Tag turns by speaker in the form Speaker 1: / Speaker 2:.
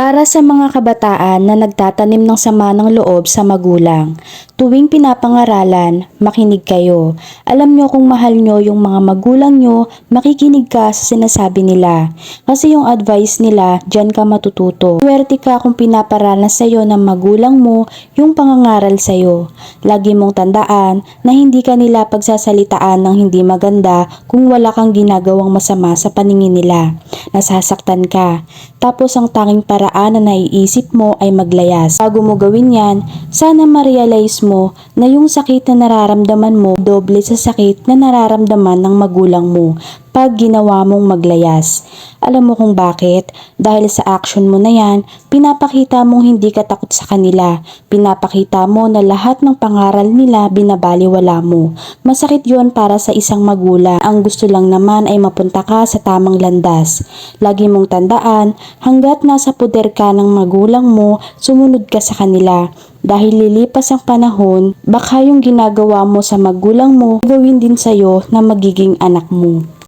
Speaker 1: Para sa mga kabataan na nagtatanim ng sama ng loob sa magulang, tuwing pinapangaralan, makinig kayo. Alam nyo kung mahal nyo yung mga magulang nyo, makikinig ka sa sinasabi nila. Kasi yung advice nila, dyan ka matututo. Swerte ka kung pinaparanas sa'yo ng magulang mo yung pangangaral sa'yo. Lagi mong tandaan na hindi ka nila pagsasalitaan ng hindi maganda kung wala kang ginagawang masama sa paningin nila. Nasasaktan ka. Tapos ang tanging paraan na naiisip mo ay maglayas. Bago mo gawin yan, sana ma-realize mo na yung sakit na nararamdaman mo doble sa sakit na nararamdaman ng magulang mo pag ginawa mong maglayas. Alam mo kung bakit? Dahil sa action mo na yan, pinapakita mong hindi ka takot sa kanila. Pinapakita mo na lahat ng pangaral nila binabaliwala mo. Masakit yon para sa isang magulang. Ang gusto lang naman ay mapunta ka sa tamang landas. Lagi mong tandaan, hanggat nasa puder ka ng magulang mo, sumunod ka sa kanila. Dahil lilipas ang panahon, baka yung ginagawa mo sa magulang mo, gawin din sa'yo na magiging anak mo.